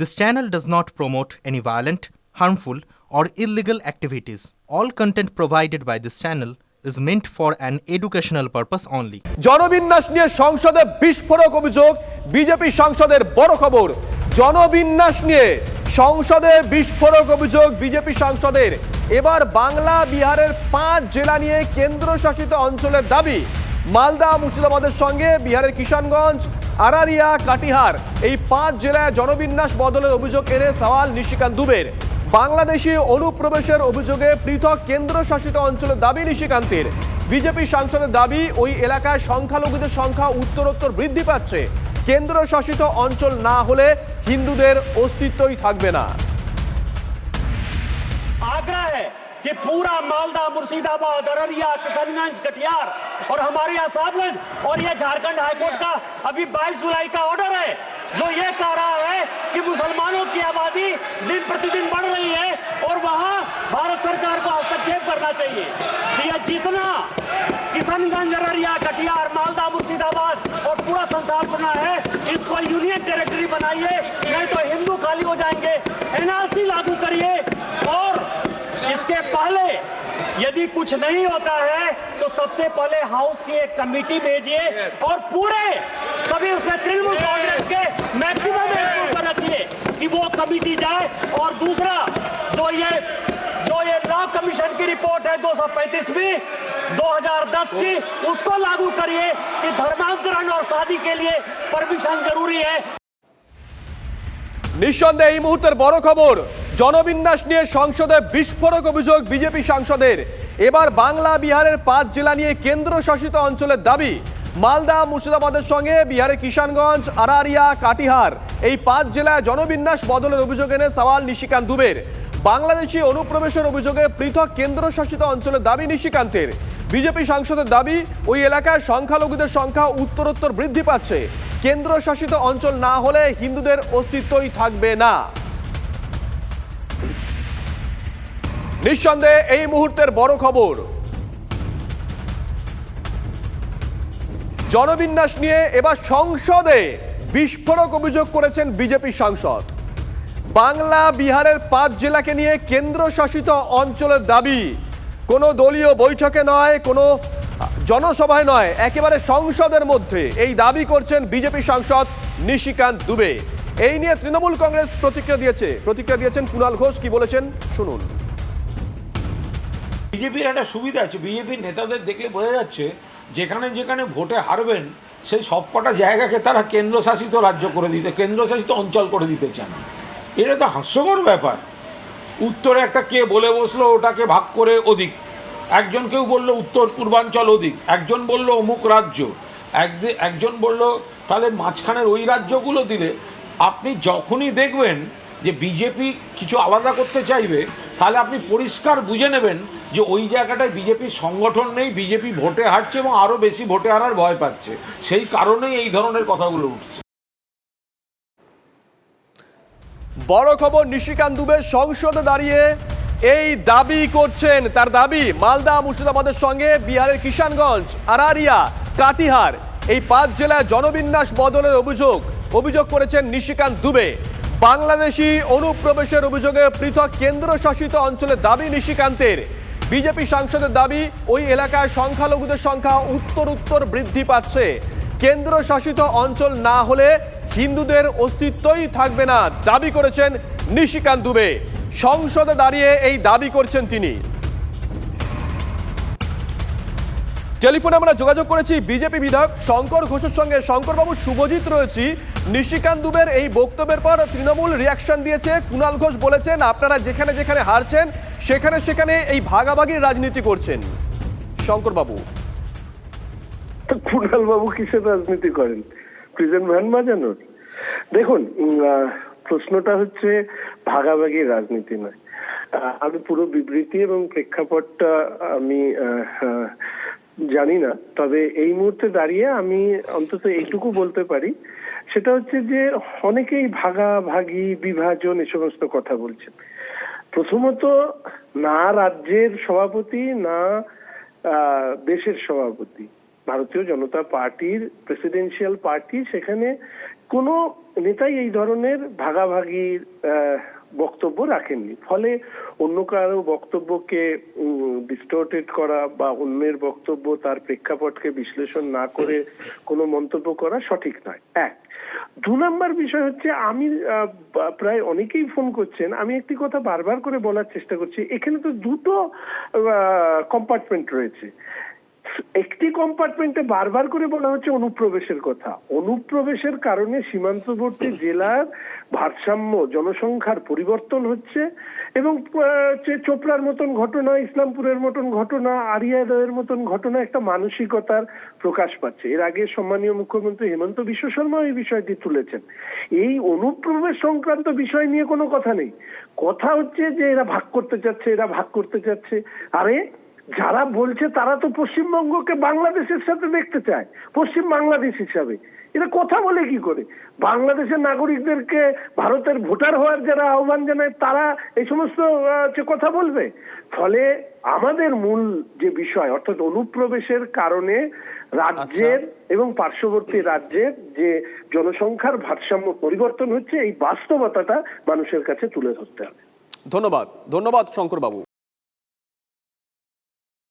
This channel does not promote any violent, harmful, or illegal activities. All content provided by this channel is meant for an educational purpose only. জনবিন্যাস নিয়ে সংসদে বিস্ফোরক অভিযোগ BJP সাংসদের বড় খবর জনবিন্যাস নিয়ে সংসদে বিস্ফোরক অভিযোগ বিজেপি সাংসদের এবার বাংলা বিহারের পাঁচ জেলা নিয়ে কেন্দ্রশাসিত অঞ্চলের দাবি মালদা মুর্শিদাবাদের সঙ্গে বিহারের কিষানগঞ্জ আরারিয়া, কাটিহার, এই পাঁচ জেলায় জনবিন্যাস বদলের অভিযোগ এনে সওয়াল নিশিকান্ত দুবের। বাংলাদেশি অনুপ্রবেশের অভিযোগে পৃথক কেন্দ্রশাসিত অঞ্চলের দাবি নিশিকান্তের। বিজেপি সাংসদের দাবি, ওই এলাকায় সংখ্যালঘুদের সংখ্যা উত্তরোত্তর বৃদ্ধি পাচ্ছে। কেন্দ্রশাসিত অঞ্চল না হলে হিন্দুদের অস্তিত্বই থাকবে না। আগ্রা कि पूरा मालदा मुर्शिदाबाद, अररिया, किशनगंज, कटिहार और हमारे यहाँ साहबगंज और ये झारखंड हाईकोर्ट का अभी 22 जुलाई का ऑर्डर है, जो ये कह रहा है कि मुसलमानों की आबादी दिन प्रतिदिन बढ़ रही है और वहाँ भारत सरकार को हस्तक्षेप करना चाहिए। कि ये जितना किशनगंज, अररिया, कटिहार, मालदा, मुर्शिदाबाद और पूरा संथालपुरा है, इसको यूनियन टेरिटरी बनाइए, नहीं तो हिंदू खाली हो जाएँगे। एनआरसी लागू करिए पहले यदि कुछ नहीं होता है तो सबसे पहले हाउस की एक कमेटी भेजिए और पूरे सभी उसमें तृणमूल कांग्रेस के मैक्सिमम को रखिए कि वो कमेटी जाए और दूसरा जो ये जो ये लॉ कमीशन की रिपोर्ट है 235 2010 की उसको लागू करिए कि धर्मांतरण और शादी के लिए परमिशन जरूरी है নিঃসন্দেহে এই মুহূর্তের বড় খবর জনবিন্যাস নিয়ে সংসদে বিস্ফোরক অভিযোগ বিজেপি সাংসদের। এবার বাংলা, বিহারের পাঁচ জেলা নিয়ে কেন্দ্র শাসিত অঞ্চলের দাবি, মালদা, মুর্শিদাবাদের সঙ্গে বিহারের কিষানগঞ্জ আরারিয়া কাটিহার, এই পাঁচ জেলায় জনবিন্যাস বদলের অভিযোগ এনে সওয়াল নিশিকান্ত দুবের। বাংলাদেশি অনুপ্রবেশের অভিযোগে পৃথক কেন্দ্রশাসিত অঞ্চলের দাবি নিশিকান্তের। বিজেপি সাংসদের দাবি, ওই এলাকায় সংখ্যালঘুদের সংখ্যা উত্তরোত্তর বৃদ্ধি পাচ্ছে। কেন্দ্রশাসিত অঞ্চল না হলে হিন্দুদের অস্তিত্বই থাকবে না। নিঃসন্দেহে এই মুহূর্তের বড় খবর। জনবিন্যাস নিয়ে এবার সংসদে বিস্ফোরক অভিযোগ করেছেন বিজেপি সাংসদ। বাংলা বিহারের পাঁচ জেলাকে নিয়ে কেন্দ্র শাসিত অঞ্চলের দাবি, কোনো দলীয় বৈঠকে নয়, কোনো জনসভায় নয়, একেবারে সংসদের মধ্যে। এই দাবি করছেন বিজেপি সাংসদ নিশিকান্ত দুবে। এই নিয়ে তৃণমূল কংগ্রেস প্রতিক্রিয়া দিয়েছে। প্রতিক্রিয়া দিয়েছেন কুণাল ঘোষ, কি বলেছেন? শুনুন। বিজেপির একটা সুবিধা আছে। বিজেপির নেতাদের দেখলে বোঝা যাচ্ছে, যেখানে যেখানে ভোটে হারবেন, সেই সবকটা জায়গাকে তারা কেন্দ্রশাসিত রাজ্য করে দিতে, কেন্দ্রশাসিত অঞ্চল করে দিতে চান। এটা তো হাস্যকর ব্যাপার। উত্তরে একটা কে বলে বসল, ওটাকে ভাগ করে ওদিক একজন কেউ বলল উত্তর, পূর্বাঞ্চল ওদিক একজন বলল অমুক রাজ্য। একজন বলল, তাহলে মাঝখানের ওই রাজ্যগুলো দিলে আপনি যখনই দেখবেন যে বিজেপি কিছু আলাদা করতে চাইবে তাহলে আপনি পরিষ্কার বুঝে নেবেন যে ওই জায়গাটায় বিজেপির সংগঠন নেই, বিজেপি ভোটে হারছে এবং আরও বেশি ভোটে হারার ভয় পাচ্ছে। সেই কারণেই এই ধরনের কথাগুলো উঠছে। বড় খবর, নিশিকান্ত দুবে সংসদে দাঁড়িয়ে এই দাবি করছেন। তার দাবি, মালদা, মুর্শিদাবাদের সঙ্গে বিহারের কিষানগঞ্জ, আরারিয়া কাটিহার এই পাঁচ জেলায় জনবিন্যাস বদলের অভিযোগ অভিযোগ করেছেন নিশিকান্ত দুবে। বাংলাদেশি অনুপ্রবেশের অভিযোগে পৃথক কেন্দ্রশাসিত অঞ্চলের দাবি নিশিকান্তের। বিজেপি সাংসদের দাবি, ওই এলাকায় সংখ্যালঘুদের সংখ্যা উত্তর উত্তর বৃদ্ধি পাচ্ছে। কেন্দ্রশাসিত অঞ্চল না হলে হিন্দুদের অস্তিত্বই থাকবে না, দাবি করেছেন নিশিকান্ত দুবে। সংসদে দাঁড়িয়ে এই দাবি করছেন তিনি। টেলিফোনে আমরা যোগাযোগ করেছি বিজেপি বিধায়ক শঙ্কর ঘোষের সঙ্গে। শঙ্করবাবু শুভজিৎ রয়েছি। নিশিকান্ত দুবের এই বক্তব্যের পর তৃণমূল রিয়াকশন দিয়েছে। কুণাল ঘোষ বলেছেন, আপনারা যেখানে যেখানে হারছেন, সেখানে সেখানে এই ভাগাভাগির রাজনীতি করছেন। শঙ্করবাবু। তো কুণাল বাবু কিসের রাজনীতি করেন? প্রিজন ভ্যান বাজানোর দেখুন প্রশ্নটা হচ্ছে ভাগাভাগি রাজনীতি নয়। আমি পুরো বিবৃতি এবং প্রেক্ষাপটটা আমি জানি না। তবে এই মুহূর্তে দাঁড়িয়ে আমি অন্তত এইটুকু বলতে পারি। সেটা হচ্ছে যে অনেকেই ভাগাভাগি, বিভাজন এ সমস্ত কথা বলছেন। প্রথমত না রাজ্যের সভাপতি, না দেশের সভাপতি। ভারতীয় জনতা পার্টির প্রেসিডেন্সিয়াল পার্টি সেখানে কোনো নেতাই এই ধরনের ভাগাভাগির বক্তব্য রাখেননি। ফলে অন্য কারও বক্তব্যকে ডিস্টোর্টেড করা বা অন্যের বক্তব্য তার প্রেক্ষাপটকে বিশ্লেষণ না করে কোনো মন্তব্য করা সঠিক নয়। এক। দু নম্বর বিষয় হচ্ছে, আমি প্রায় অনেকেই ফোন করছেন, আমি একটি কথা বারবার করে বলার চেষ্টা করছি, এখানে তো দুটো কম্পার্টমেন্ট রয়েছে। একটি কম্পার্টমেন্টে বারবার করে বলা হচ্ছে অনুপ্রবেশের কথা। অনুপ্রবেশের কারণে সীমান্তবর্তী জেলার ভারসাম্য, জনসংখ্যার পরিবর্তন হচ্ছে এবং চোপড়ার মতন ঘটনা, ইসলামপুরের মতন ঘটনা আরিয়াদয়ের মতন ঘটনা, একটা মানসিকতার প্রকাশ পাচ্ছে। এর আগে সম্মানীয় মুখ্যমন্ত্রী হেমন্ত বিশ্ব শর্মা এই বিষয়টি তুলেছেন। এই অনুপ্রবেশ সংক্রান্ত বিষয় নিয়ে কোনো কথা নেই। কথা হচ্ছে যে এরা ভাগ করতে চাচ্ছে, এরা ভাগ করতে চাচ্ছে। আরে যারা বলছে তারা তো পশ্চিমবঙ্গকে বাংলাদেশের সাথে দেখতে চায় পশ্চিম বাংলাদেশ হিসাবে। এরা কথা বলে কি করে? বাংলাদেশের নাগরিকদেরকে ভারতের ভোটার হওয়ার যারা আহ্বান জানায় তারা এই সমস্ত কথা বলবে। ফলে আমাদের মূল যে বিষয় অর্থাৎ অনুপ্রবেশের কারণে রাজ্যের এবং পার্শ্ববর্তী রাজ্যের যে জনসংখ্যার ভারসাম্য পরিবর্তন হচ্ছে এই বাস্তবতাটা মানুষের কাছে তুলে ধরতে হবে। ধন্যবাদ। ধন্যবাদ শঙ্করবাবু।